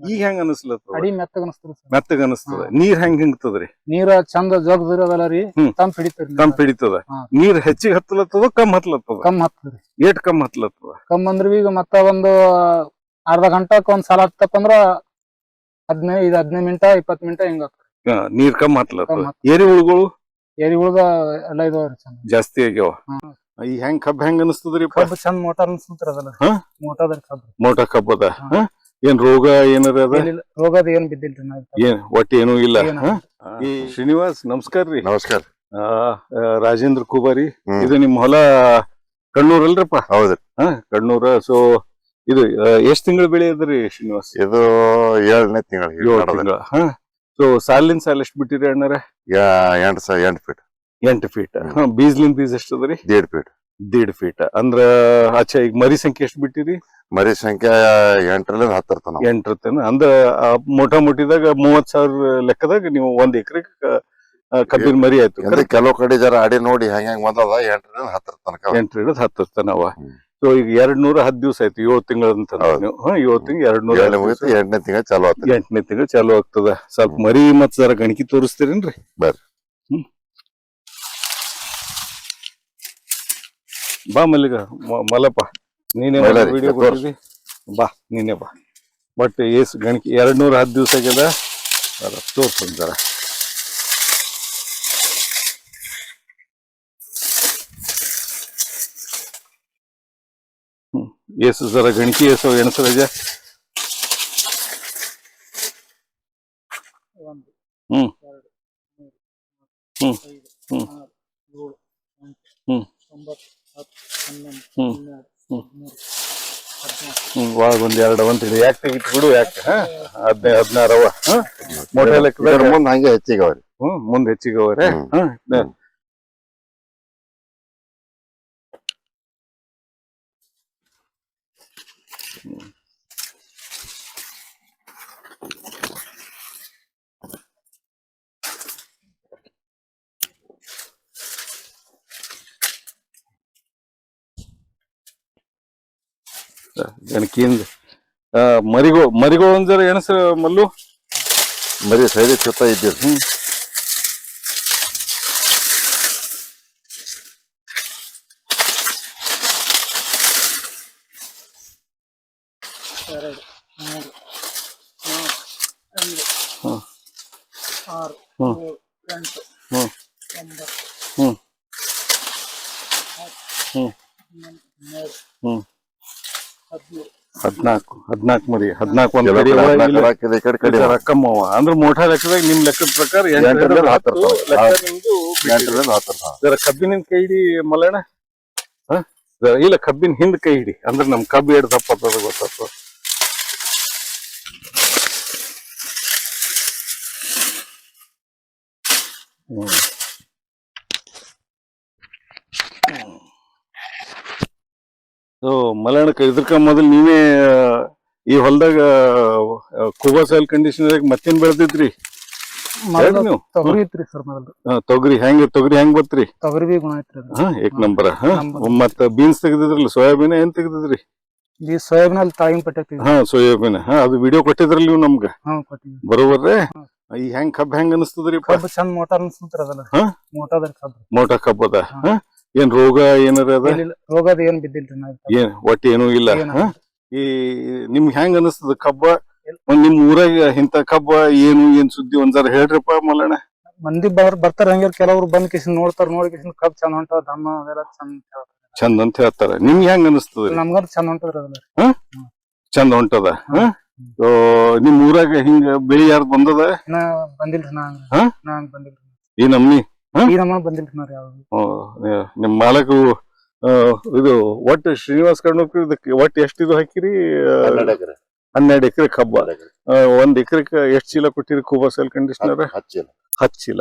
ಈಗ ಹೆಂಗ್ ಅನಿಸ್ಲತ್ತದ? ಅಡಿ ಮೆತ್ತಗ ಅನಸ್ತದ ಮೆತ್ತಗ ಅನಿಸ್ತದ. ನೀರ್ ಹೆಂಗ್ ಹಿಂಗ್ತದ್ರಿ? ನೀರ ಚಂದ ಜೋಗದಿರ ಅದಲ್ಲ ರೀ. ತಂಪ್ ಹಿಡಿತದ ತಂಪ್ ಹಿಡಿತದ. ನೀರ್ ಹೆಚ್ಚಿಗೆ ಹತ್ತಲತ್ತದ ಕಮ್ ಹತ್ಲತ್ತದ ಕಮ್ ಹತ್ತದ ಏಟ್ ಕಮ್ ಹತ್ಲತ್ತದ ಕಮ್ ಅಂದ್ರ ಈಗ ಮತ್ತ ಒಂದು ಅರ್ಧ ಗಂಟಾಕ್ ಒಂದ್ ಸಲ ಹತ್ತಪ್ಪ ಅಂದ್ರ ಹದಿನೈದು ಇದು ಹದಿನೈದು ಮಿನಿಟ ಇಪ್ಪತ್ ಮಿನಿಟ ಹಿಂಗ. ನೀರ್ ಕಮ್ ಹತ್ಲತ್ತದ ಏರಿ ಹುಳುಗಳು? ಏರಿ ಉಳ್ದ ಎಲ್ಲ ಇದಾವ್ರಿ ಚಂದ. ಜಾಸ್ತಿ ಆಗ್ಯಾವ. ಈ ಹೆಂಗ್ ಕಬ್ಬ ಹೆಂಗ್ ಅನಿಸ್ತದ್ರಿ ಕಬ್ಬು ಚಂದ ಮೋಟಾರ್ ಅನ್ಸ್ತದ ಅದಲ್ಲ? ಮೋಟಾರ್ ಕಬ್ಬು. ಮೋಟ ಕಬ್ಬದ? ಏನ್ ರೋಗ ಏನಾರ ಅದ? ಏನಿಲ್ಲ ರೋಗದ ಏನ್ ಬಿದ್ದಿಲ್ರಿ ಏನ್ ಒಟ್ಟ ಏನೂ ಇಲ್ಲ? ಏನು ಹಾ? ಈ ಶ್ರೀನಿವಾಸ್ ನಮಸ್ಕಾರ ರೀ. ನಮಸ್ಕಾರ. ಆ, ಆ, ರಾಜೇಂದ್ರ ಕುಬಾರಿ ಹ್ಮ್. ಇದು ನಿಮ್ ಹೊಲ ಕಣ್ಣೂರ್ ಅಲ್ರಪ್ಪ ಹೌದ್ರಿ ಹಾ ಕಣ್ಣೂರ ಸೊ ಇದು ಆ, ಎಷ್ಟ್ ತಿಂಗಳ ಬೆಳೆ ಅದ್ರಿ ಶ್ರೀನಿವಾಸ್? ಇದು ಏಳನೇ ತಿಂಗಳು ಏಳು ತಿಂಗಳ ಹಾ. ಸೊ ಸಾಲಿನ ಸಾಲ ಎಷ್ಟ್ ಬಿಟ್ಟಿರಿ ಅಣ್ಣಾರ? ಎಂಟು ಸಾವಿರ ಎಂಟು ಫೀಟ್. ಎಂಟು ಫೀಟ್. ಹಾ ಬೀಜ್ಲಿನ್ ಬೀಜ್ ಎಷ್ಟ್ ಅದ್ರಿ ದೇಡ್ ಫೀಟ್. ದೇಡ್ ಫೀಟ್. ಅಂದ್ರ ಆಚೆ ಈಗ ಮರಿ ಸಂಖ್ಯೆ ಎಷ್ಟ್ ಬಿಟ್ಟಿರಿ? ಮರಿ ಸಂಖ್ಯೆ ಎಂಟರಿಂದ ಹತ್ತರ ತನ ಎಂಟ್ರ ತನ ಅಂದ್ರ ಮೋಟಾ ಮುಟ್ಟಿದಾಗ ಮೂವತ್ ಸಾವಿರ ಲೆಕ್ಕದಾಗ ನೀವು ಒಂದ್ ಎಕರೆ ಕಬ್ಬಿನ ಮರಿ ಆಯ್ತು. ಅಂದ್ರೆ ಕೆಲವು ಕಡೆ ಜರ ಅಡಿ ನೋಡಿ ಹೆಂಗ್ ಹೆಂಗ್ ಬಂದದ ಎಂಟರಿಂದ ಹತ್ತರ ತನಕ ಎಂಟ್ರ ಹಿಡಿದು ಹತ್ತು ತನ ಅವ ಸೊ ಈಗ ಎರಡ್ ನೂರ ಹತ್ತು ದಿವಸ ಆಯ್ತು ಏಳು ತಿಂಗಳ ಅಂತ ಏಳು ತಿಂಗಳು ಎರಡ್ ನೂರ ಎಂಟನೇ ತಿಂಗಳು ಚಾಲು ಆಗ್ತದೆ. ಎಂಟನೇ ತಿಂಗಳು ಚಾಲು ಆಗ್ತದ. ಸ್ವಲ್ಪ ಮರಿ ಮತ್ ಜರ ಗಣಕಿ ತೋರಿಸ್ತೀರೇನ್ರಿ? ಬರ್ರಿ. ಬಾ ಮಲ್ಲಿಗ ಮ- ಮಲ್ಲಪ್ಪ. ನೀನೇ ವಿಡಿಯೋ. ಕೊಟ್ಟಿದ್ದಿ ಬಾ ನೀನೇ ಬಾ ಬಟ್ ಏಸು ಗಣಕಿ ಎರಡು ನೂರ ಹತ್ತು ದಿವಸ ಆಗ್ಯದ ತೋರ್ಸೋಣ ಜರ ಏಸು ಜರ ಗಣಕಿ ಏಸು ಎಣಸರಜ ಹ್ಮ್. ಹ್ಮ್. ಹ್ಮ್. ಹ್ಮ್. ಹ್ಮ್. ಹ್ಮ್. ಹ್ಮ್. ಒಳಗ್ ಒಂದ್ ಎರಡು ಅವಂತ ಹೇಳಿ ಯಾಕೆ ತೆಗಿತ್ ಬಿಡು ಯಾಕೆ? ಹದಿನೈದು ಹದಿನಾರು ಅವ ಹ್ಮ್. ಮೊಟ್ಟೆ ಲೆಕ್ಕದಾಗ ಮುಂದ್ ಹಂಗೆ ಹೆಚ್ಚಿಗೆ ಅವ್ರಿ ಹ್ಮ್ ಮುಂದ್ ಹೆಚ್ಚಿಗೆ ಅವರೇ ಹ್ಮ್. ಗಣಕಿಯಿಂದ ಆ, ಮರಿಗೋ ಮರಿಗೋ ಅಂದ್ರೆ ಜರ ಎಣಸ ಮಲ್ಲು? ಮರಿ ಸೈಡ್ ಸುತ್ತ ಇದ್ದೀರಿ. ಎರಡು ಮೂರು ನಾಲ್ಕು ಐದು ಹ್ಮ್. ಆರು ಹ್ಮ್. ಏಳು ಎಂಟು ಹ್ಮ್. ಒಂಬತ್ತು ಹ್ಮ್. ಹತ್ತು ಹ್ಮ್. ಹನ್ನೊಂದು ಹನ್ನೆರಡು ಹ್ಮ್. ಹದಿಮೂರು ಹದ್ನಾಲ್ಕು ಹದ್ನಾಲ್ಕು ಮರಿ ಹದ್ನಾಲ್ಕು ಒಂದ್ ಕಡೆ. ಹಾಕಿದೆ, ಈ ಕಡೆ ಕಡೆ ಜರ ಅಂದ್ರೆ ಮೋಟಾ ಲೆಕ್ಕದಾಗ ನಿಮ್ ಲೆಕ್ಕದ ಪ್ರಕಾರ ಎಂಟರಿಂದ ಎಂಟರಿಂದ ಹತ್ತರ ಹತ್ತು ಲೆಕ್ಕ ನಿಮ್ದು ಎಂಟರಿಂದ ಹತ್ತರ ಜರ ಕಬ್ಬಿನ ಕೈ ಹಿಡಿ ಮಲ್ಲಣ್ಣ ಹ? ಇಲ್ಲ ಕಬ್ಬಿನ ಹಿಂದ್ ಕೈ ಹಿಡಿ. ಅಂದ್ರೆ ನಮ್ ಕಬ್ಬು ದಪ್ಪ ಅದ ಗೊತ್ತಾಗ್ತದ ಹ್ಮ್. ಸೊ ಮಲ್ಲಣ್ಣ ಇದ್ರಕ ಮೊದಲ್ ನೀವೇ ಈ ಹೊಲದಾಗ ಕುಬಾ ಸಾಯಿಲ್ ಕಂಡೀಷನರ್ ಮತ್ತೇನ್ ಬೆಳೆದಿದ್ರಿ? ತೊಗರಿ ಸರ್ ತೊಗರಿ ಹೆಂಗ್ ತೊಗರಿ ಹೆಂಗ್ ಬರ್ತ್ರಿ ತೊಗರಿ ಬಿ ಗುಣ ಐತ್ರಿ ಹಾ ಏಕ್ ನಂಬರ್. ಮತ್ತ ಬೀನ್ಸ್ ತೆಗ್ದಿದ್ರಲ್ಲ ಸೋಯಾಬೀನ್ ಏನ್ ತೆಗ್ದಿದ್ರಿ? ಈ ಅಲ್ಲಿ ತಾಯಿನ ಪಟ್ಟಿ ಹಾ ಸೋಯಾಬೀನ್. ಹಾ ಅದು ವಿಡಿಯೋ ಕೊಟ್ಟಿದ್ರಲ್ಲ ನೀವು ನಮ್ಗ? ಬರೋಬರ್ರೆ ಈ ಹೆಂಗ್ ಕಬ್ಬ ಹೆಂಗ್ ಅನಿಸ್ತದ್ರಿ ಕಬ್ಬ ಚಂದ ಮೋಟಾರ್ ಅನ್ಸತ್ರಿ ಅದಲ್ಲ. ಹಾ? ಮೋಟಾರ್ ಕಬ್ಬದ? ಮೋಟ ಕಬ್ಬ್ ಹಾ. ಏನ್ ರೋಗ ಏನಾರ ಅದ? ರೋಗದ ಏನ್ ಬಿದ್ದಿಲ್ರಿ ಏನ್ ಒಟ್ಟ ಏನೂ ಇಲ್ಲ. ಈ ನಿಮ್ಗ್ ಹೆಂಗ್ ಅನಿಸ್ತದ ಕಬ್ಬ? ಒಂದ್ ನಿಮ್ ಊರಾಗ ಇಂತ ಕಬ್ಬ ಏನು ಏನ್ ಸುದ್ದಿ ಒಂದ್ಸಲ ಹೇಳ್ರಿಪ್ಪ ಮಲ್ಲಣ್ಣ. ಮಂದಿ ಬರ್ ಬರ್ತಾರ ಹಂಗ ಕೆಲವ್ರು ಬಂದ್ ಕಿಸಿನ್ ನೋಡ್ತಾರ ನೋಡಿ ಕಿಸಿನ್ ಕಬ್ ಚಂದ ಹೊಂಟದ ದಮ್ಮ ಅದೆಲ್ಲ ಚಂದ ಚಂದ ಅಂತ ಹೇಳ್ತಾರ. ನಿಮ್ಗ್ ಹೆಂಗ್ ಅನಿಸ್ತದ ನಮ್ಗಂತ ಚಂದ ಹೊಂಟದ್ರ ಅದಲ್ಲ. ಚಂದ ಹೊಂಟದ. ನಿಮ್ ಊರಾಗ ಹಿಂಗ ಬೆಳಿ ಯಾರ್ದ್ ಬಂದದ? ಬಂದಿಲ್ರಿ ನಾ? ನಾ ಬಂದಿಲ್ರಿ. ಈ ನಮ್ನಿ ಈ ನಮ್ಮ ಬಂದಿಲ್ರಿ ನಾವ್ ಯಾವ್ದು ನಿಮ್ ಮಾಲಕು ಇದು ಒಟ್ಟು ಶ್ರೀನಿವಾಸ್ ಕರ್ಣಕ್ ಇದಕ್ಕೆ ಒಟ್ಟು ಎಷ್ಟು ಇದು ಹಾಕಿರಿ? ಹನ್ನೆರಡು ಎಕರೆ. ಕಬ್ಬ. ಒಂದ್ ಎಕರೆ. ಆ, ಒಂದ್ ಎಕರೆಕ್ ಎಷ್ಟ್ ಚೀಲ ಕೊಟ್ಟಿರಿ ಕೂಬಾ ಸೆಲ್ ಕಂಡೀಷನರ್ ಹತ್ ಚೀಲ.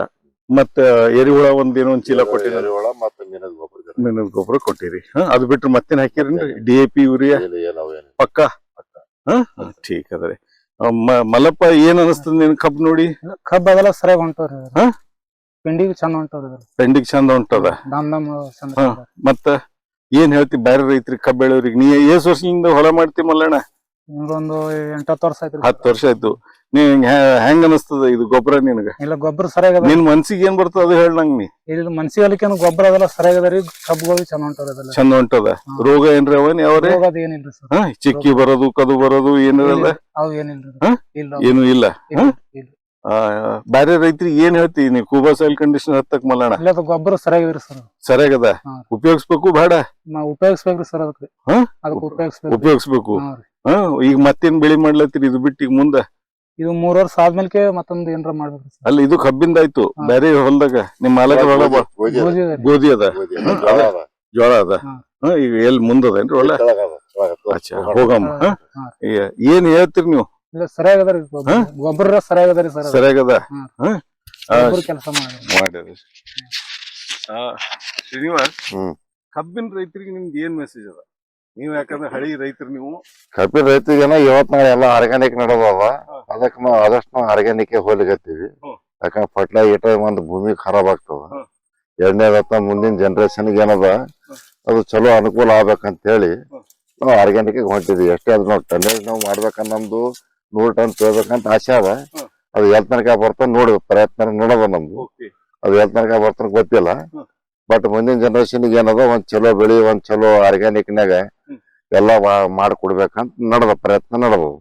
ಮತ್ತ ಎರಿಹುಳ ಒಂದ್ ಏನೋ ಒಂದ್ ಚೀಲ ಕೊಟ್ಟಿರಿ. ಎರೆಹುಳ ಮತ್ತೆ ಮೀನದ ಗೊಬ್ಬರ ಜರ. ಮೆಣದ ಗೊಬ್ಬರ ಕೊಟ್ಟಿರಿ. ಹಾ ಅದು ಬಿಟ್ರೆ ಮತ್ತೇನ್ ಹಾಕಿರಿ ಡಿ ಎ ಪಿ ಯೂರಿಯಾ? ಪಕ್ಕ? ಹಾ ಹಾ, ಠೀಕ್ ಮಲಪ್ಪ ಆ, ಮ- ಮಲ್ಲಪ್ಪ ಏನ್ ಅನಸ್ತದ ನಿನ್ ಕಬ್ಬ್ ನೋಡಿ? ಕಬ್ಬ ಅದೆಲ್ಲ ಸರಿಯಾಗಿ ಹೊಂಟವ್ರಿ. ಹಾ? ಪಿಂಡಿಗೆ ಚಂದ ಉಂಟದ ಪೆಂಡಿಗ್ ಚಂದ ಹೊಂಟದ ದಮ್ ದಮ್ ಚಂದ ಮತ್ತ ಏನ್ ಹೇಳ್ತಿ ಬೇರೆ ರೈತರಿಗೆ ಕಬ್ಬ್ ಬೆಳೆಯವ್ರಿಗೆ ನೀ ಏಸ್ ವರ್ಷದಿಂದ ಹೊಲ ಮಾಡ್ತಿ ಮಲ್ಲಣ್ಣ? ನಿಮ್ಗೊಂದು ಎಂಟತ್ತು ವರ್ಷ ಆಯ್ತು. ಹತ್ತು ವರ್ಷ ಆಯ್ತು. ನೀ ಹೆಂಗ ಅನಸ್ತದ ಇದು ಗೊಬ್ಬರ ನಿನಗ? ಇಲ್ಲ ಗೊಬ್ಬರ ಸರಿಯಾಗದ. ನಿನ್ ಮನ್ಸಿಗೆ ಏನ್ ಬರ್ತದ ಅದು ಹೇಳ ನಂಗ ನೀ. ಇಲ್ಲ ಮನ್ಸಿಗೆ ಅಲ್ಲಿಕೇನು ಗೊಬ್ಬರ ಅದೆಲ್ಲ ಸರಿಯಾಗದ ರೀ ಕಬ್ಬುಗಳು ಚಂದ ಹೊಂಟದ ಚಂದ ಹೊಂಟದ ರೋಗ ಏನ್ರಿ ಅವನ್ ಯಾವ್ರೆ ರೋಗ ಅದ್ ಏನಿಲ್ರಿ ಸರ್. ಚಿಕ್ಕಿ ಬರೋದು ಕದು ಬರೋದು ಏನಿರಲ್ಲ? ಅವು ಏನಿಲ್ರಿ. ಏನು ಇಲ್ಲ. ಬ್ಯಾರೆ ರೈತರಿಗೆ ಏನ್ ಹೇಳ್ತಿ? ನೀವು ಕೂಬಾ ಸಾಯಿಲ್ ಕಂಡೀಷನ್ ಹತ್ತಕ್ ಮಲ್ಲಣ್ಣ. ಇಲ್ಲ ಅದು ಗೊಬ್ಬರ ಸರಿಯಾಗಿ ಸರ್. ಸರಿಯಾಗದ ಹಾ. ಉಪಯೋಗಿಸ್ಬೇಕು ಬೇಡ. ನಾವ್ ಉಪಯೋಗಿಸ್ಬೇಕ್ರಿ ಸರ್ ಅದಕ್ಕೆ. ಹಾ? ಅದಕ್ಕೆ ಉಪಯೋಗಿಸ್ಬೇಕು ಉಪಯೋಗಿಸ್ಬೇಕು. ಹಾ ರೀ. ಹಾ ಈಗ ಮತ್ತೇನ್ ಬೆಳಿ ಮಾಡ್ಲತ್ತೀರಿ? ಇದು ಬಿಟ್ಟು ಈಗ ಮುಂದ? ಇದು ಮೂರ್ ವರ್ಷ ಆದ್ಮೇಲೆ ಮತ್ತೊಂದ್ ಏನಾರ ಮಾಡ್ಬೇಕ್ರಿ ಸರ್. ಅಲ್ಲ ಇದು ಕಬ್ಬಿಂದ ಆಯ್ತು. ಹಾ. ಬೇರೆ ಹೊಲ್ದಾಗ ನಿಮ್ ಮಾಲಕ ಹೊಲ ಗೋದಿ ಗೋಧಿ ಅದ, ಗೋಧಿ ಅದ ಗೋಧಿ ಅದ. ಗೋಧಿ ಅದ, ಹ್ಮ್, ಜೋಳ ಅದ, ಜೋಳ ಅದ. ಹಾ. ಹಾ ಈಗ ಎಲ್ ಮುಂದದೇನ್ರಿ ಹೊಲ? ಒಳ್ಳೆ ಅದ, ಕೆಳಗ್ ಅದ. ಅಚ್ಚಾ ಹೋಗಮ್ಮ. ಹಾ? ಏನ್ ಹೇಳ್ತೀರಿ ನೀವು? ಇಲ್ಲ ಗೊಬ್ಬರ ಸರ್. ಸರಿಯಾಗದ ಕೆಲಸ ಶ್ರೀನಿವಾಸ್. ಕಬ್ಬಿನ ರೈತರಿಗೆ ನಿಮ್ಗೆ ಏನ್ ಮೆಸೇಜ್ ಅದ? ನೀವು ಯಾಕಂದ್ರೆ ಹಳಿ ರೈತರು ನೀವು. ಕಬ್ಬಿನ ರೈತರಿಗೆ ಇವತ್ ನಾಳೆ ಎಲ್ಲ ಆರ್ಗ್ಯಾನಿಕ್ ನಡದವ ಅದಕ್ಕೆ ಅದಕ್ಕ ನಾವು ಆದಷ್ಟು ನಾವು ಆರ್ಗ್ಯಾನಿಕ್ ಹೋಲಿಕತ್ತೀವಿ. ಯಾಕಂದ್ರೆ ಫರ್ಟಿಲೈಜರ್ ಇಟ ಒಂದ್ ಭೂಮಿ ಖರಾಬ್ ಆಗ್ತದ. ಎರಡನೇ ಎರಡನೇದತ್ತ ಮುಂದಿನ ಜನರೇಷನ್ ಏನದ? ಅದು ಚಲೋ ಅನುಕೂಲ ಆಗ್ಬೇಕಂತ ಹೇಳಿ ನಾವು ಆರ್ಗ್ಯಾನಿಕ್ ಹೊಂಟಿದ್ವಿ. ಎಷ್ಟೇ ಅದು ನಾವು ಟನ್ನೇಜ್ ನಾವು ಮಾಡ್ಬೇಕನ್ನ ನಮ್ದು ನೂರ್ ಅಂತ ತಗೋಬೇಕಂತ ಆಸೆ ಅದ. ಅದು ಎಲ್ ತನಕ ಬರ್ತಾನ ನೋಡಿ ಪ್ರಯತ್ನ ನೋಡದ ನಮ್ದು. ಅದು ಎಲ್ ತನಕ ಬರ್ತಾನ ಗೊತ್ತಿಲ್ಲ. ಬಟ್ ಮುಂದಿನ ಜನರೇಷನ್ ಏನದ ಒಂದ್ ಚಲೋ ಬೆಳಿ ಒಂದ್ ಚಲೋ ಆರ್ಗ್ಯಾನಿಕ್ ನಾಗ ಎಲ್ಲ ಮಾಡ್ಕೊಡ್ಬೇಕಂತ ನಡದ ಪ್ರಯತ್ನ ನಡದವು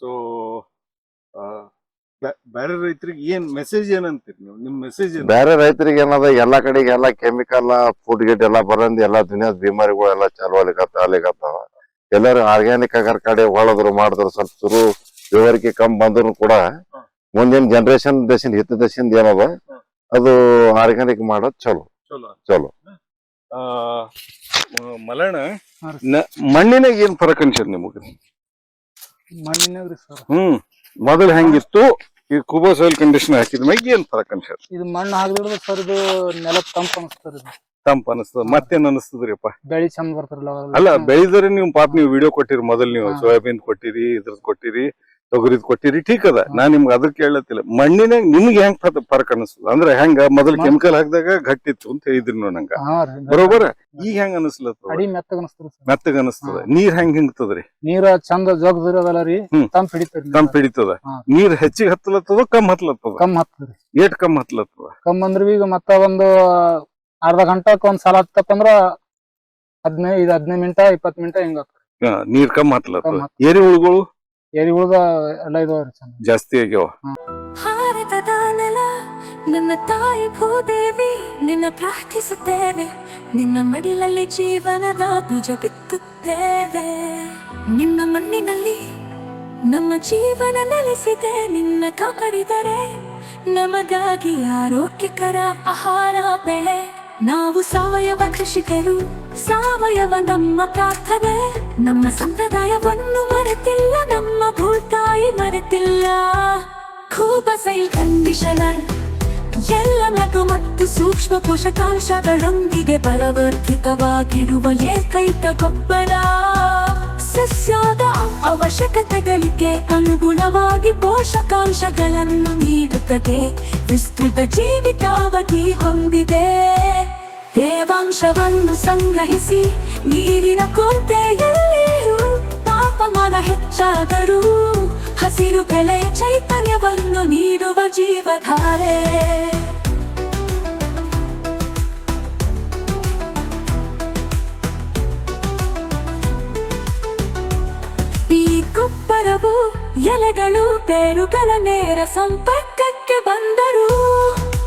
ಸೊ ಬೇರೆ ರೈತರಿಗೆ ಏನ್ ಮೆಸೇಜ್ ಏನಂತೀರಿ ನೀವು? ನಿಮ್ ಮೆಸೇಜ್ ಬೇರೆ ರೈತರಿಗೆ ಏನದ ಎಲ್ಲಾ ಕಡೆಗೆ ಎಲ್ಲಾ ಕೆಮಿಕಲ್ ಫುಡ್ ಗಿಡ್ ಎಲ್ಲಾ ಬರಂದ್ ಎಲ್ಲಾ ದುನಿಯಾದ ಬಿಮಾರಿಗಳು ಎಲ್ಲಾ ಚಾಲು ಅಲ್ಲಿಗತ್ತ ಆಗ್ಲಿಕತ್ತಾವ. ಎಲ್ಲರೂ ಆರ್ಗ್ಯಾನಿಕ್ ಆಗಾರ ಕಡೆ ಹೊಳದ್ರು ಮಾಡಿದ್ರು ಸ್ವಲ್ಪ ಶುರು ವಿವರಿಕೆ ಕಮ್ಮಿ ಬಂದ್ರು ಕೂಡ ಮುಂದಿನ ಜನರೇಷನ್ ದೇಶದ ಹಿತ ದೇಶದಿಂದ ಏನದ? ಅದು ಆರ್ಗ್ಯಾನಿಕ್ ಮಾಡೋದು ಚಲೋ. ಚಲೋ. ಮಲಣ ಮಣ್ಣಿನಾಗ ಏನ್ ಫರಕ್ ಅನ್ಸದ್ ನಿಮಗ? ಸರ್. ಹ್ಮ್ ಮೊದಲು ಹೆಂಗಿತ್ತು? ಈ ಕುಬೋ ಸಾಯಿಲ್ ಕಂಡೀಷನ್ ಹಾಕಿದ ಮ್ಯಾಗ ಏನ್ ಫರಕ್ ಅನ್ಸದ್ ಇದು ಮಣ್ಣು ಹಾಕಿದ್ರೆ ಸರ್ ಇದು ನೆಲ ತಂಪ ಅನಿಸ್ತದ ಇದು. ತಂಪ ಅನಸ್ತದ ಮತ್ತೇನ್ ಅನಸ್ತದ್ರಿಪ್ಪ? ಬೆಳಿ ಚಂದ ಬರ್ತಾರಲ್ಲ. ಅಲ್ಲ ಬೆಳಿದ್ರೆ ನೀವು ಪಾಪ ನೀವು ವಿಡಿಯೋ ಕೊಟ್ಟಿರಿ ಮೊದಲ್ ನೀವು. ಸೋಯಾಬೀನ್ ಕೊಟ್ಟಿರಿ ಇದ್ರದ್ ಕೊಟ್ಟಿರಿ ತೊಗರಿದ್ ಕೊಟ್ಟಿರಿ ಠೀಕ್ ಅದ. ನಾ ನಿಮ್ಗೆ ಅದ್ರ ಕೇಳತ್ತಿಲ್ಲ ಮಣ್ಣಿನಾಗ ನಿಮ್ಗೆ ಹೆಂಗ್ ಫರ- ಫರಕ್ ಅನಿಸ್ತದ? ಅಂದ್ರೆ ಹೆಂಗ ಮೊದಲ್ ಕೆಮಿಕಲ್ ಹಾಕಿದಾಗ ಗಟ್ಟಿತ್ತು ಅಂತ ಹೇಳಿದ್ರಿ ನೋ ನಂಗ. ಬರೋಬರ? ಈಗ ಹೆಂಗ ಅನಿಸ್ಲತ್ತದ ಅಡಿ ಮೆತ್ತಗ ಅನಿಸ್ತದ. ನೀರ್ ಹೆಂಗ್ ಹಿಂಗ್ತದ್ರಿ? ನೀರ ಚಂದ ಜೋಗದಿರಿ ಅದಲ್ಲ ರೀ. ತಂಪ ಹಿಡಿತದ ತಂಪ್ ಹಿಡಿತದ. ನೀರ್ ಹೆಚ್ಚಿಗೆ ಹತ್ತಲತ್ತದ ಕಮ್ ಹತ್ಲತ್ತದ ಕಮ್ ಹತ್ತದ ಏಟ್ ಕಮ್ ಹತ್ಲತ್ತದ ಕಮ್ ಅಂದ್ರೆ ಈಗ ಮತ್ತ ಒಂದು ಅರ್ಧ ಗಂಟಕ್ ಒಂದ್ ಸಲ ಹತ್ತಪ್ಪ ಹದಿನೈದ್ ಹದಿನೈದು ಮಿನಿಟ ಇಪ್ಪತ್ ಮಿನಿಟ ಹಿಂಗ ನೀರ್ ಕಮ್ಮಿ ಹತ್ಲತ್ತದ ಕಮ್ ಏರಿ ಹುಳುಗಳು? ಏರಿ ಉಳ್ದ ಎಲ್ಲ ಇದಾವ್ರಿ ಜಾಸ್ತಿ ಆಗ್ಯಾವ? ಭಾರತದ ನೆಲ ನನ್ನ ತಾಯಿ ಭೂದೇವಿ ನಿನ್ನ ಪ್ರಾರ್ಥಿಸುತ್ತೇವೆ. ನಿನ್ನ ಮಡಿಲಲ್ಲಿ ಜೀವನದ ಬೀಜ ಬಿತ್ತುತ್ತೇವೆ. ನಿನ್ನ ಮಣ್ಣಿನಲ್ಲಿ ನಮ್ಮ ಜೀವನ ನೆಲೆಸಿದೆ. ನಿನ್ನ ಕಾಪಾಡಿದರೆ ನಮಗಾಗಿ ಆರೋಗ್ಯಕರ ಆಹಾರ ಬೆಳೆ. ನಾವು ಸಾವಯವ ಕೃಷಿಕರು, ಸಾವಯವ ನಮ್ಮ ಪ್ರಾರ್ಥನೆ. ನಮ್ಮ ಸಂಪ್ರದಾಯವನ್ನು ಮರೆತಿಲ್ಲ, ನಮ್ಮ ಭೂತಾಯಿ ಮರೆತಿಲ್ಲ. ಕೂಬಸೈಲ್ ಕಂಡೀಷನರ್, ಎಲ್ಲ ನಗು ಮತ್ತು ಸೂಕ್ಷ್ಮ ಪೋಷಕಾಂಶಗಳೊಂದಿಗೆ ಬಲವರ್ಧಿತವಾಗಿರುವ ಏಕೈಕ ಗೊಬ್ಬರ. ಸಸ್ಯದ ಅವಶ್ಯಕತೆಗಳಿಗೆ ಅನುಗುಣವಾಗಿ ಪೋಷಕಾಂಶಗಳನ್ನು ನೀಡುತ್ತದೆ. ವಿಸ್ತೃತ ಜೀವಿತಾವಧಿ ಹೊಂದಿದೆ. ತೇವಾಂಶವನ್ನು ಸಂಗ್ರಹಿಸಿ ನೀರಿನ ಕೊರತೆಯಲ್ಲಿಯೂ ತಾಪಮಾನ ಹೆಚ್ಚಾದರೂ ಹಸಿರು ಬೆಳೆಯ ಚೈತನ್ಯವನ್ನು ನೀಡುವ ಜೀವಧಾರೆ ಈ ಗೊಬ್ಬರವು ಎಲೆಗಳು ಬೇರುಗಳ ನೇರ ಸಂಪರ್ಕಕ್ಕೆ ಬಂದರು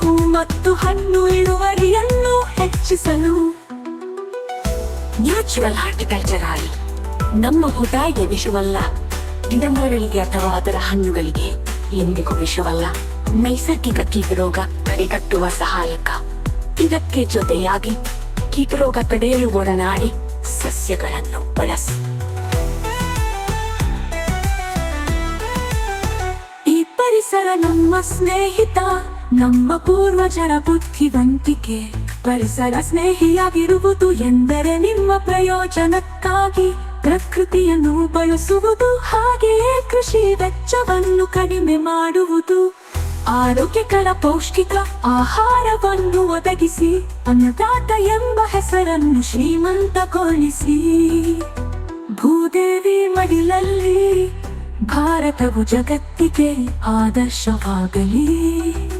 ಹೂ ಮತ್ತು ಹಣ್ಣು ಇಳುವರಿಯನ್ನು ಹೆಚ್ಚಿಸಲು. ನ್ಯಾಚುರಲ್ ಹಾರ್ಟಿಕಲ್ಚರ್ ಆಗಿ ನಮ್ಮ ಹುಟಾಯಿಗೆ ವಿಷವಲ್ಲ. ಗಿಡಮರಗಳಿಗೆ ಅಥವಾ ಅದರ ಹಣ್ಣುಗಳಿಗೆ ಎಂದಿಗೂ ವಿಷವಲ್ಲ. ನೈಸರ್ಗಿಕ ಕೀಟರೋಗ ತಡೆಗಟ್ಟುವ ಸಹಾಯಕ. ಇದಕ್ಕೆ ಜೊತೆಯಾಗಿ ಕೀಟರೋಗ ತಡೆಯಲು ಒಡನಾಡಿ ಸಸ್ಯಗಳನ್ನು ಬಳಸಿ. ಈ ಪರಿಸರ ನಮ್ಮ ಸ್ನೇಹಿತ. ನಮ್ಮ ಪೂರ್ವಜರ ಬುದ್ಧಿವಂತಿಕೆ, ಪರಿಸರ ಸ್ನೇಹಿಯಾಗಿರುವುದು ಎಂದರೆ ನಿಮ್ಮ ಪ್ರಯೋಜನಕ್ಕಾಗಿ. ಪ್ರಕೃತಿಯನ್ನು ಬಯಸುವುದು ಹಾಗೆಯೇ ಕೃಷಿ ವೆಚ್ಚವನ್ನು ಕಡಿಮೆ ಮಾಡುವುದು. ಆರೋಗ್ಯಕರ ಪೌಷ್ಟಿಕ ಆಹಾರವನ್ನು ಒದಗಿಸಿ, ಅನ್ನದಾತ ಎಂಬ ಹೆಸರನ್ನು ಶ್ರೀಮಂತಗೊಳಿಸಿ. ಭೂದೇವಿ ಮಡಿಲಲ್ಲಿ, ಭಾರತವು ಜಗತ್ತಿಗೆ ಆದರ್ಶವಾಗಲಿ.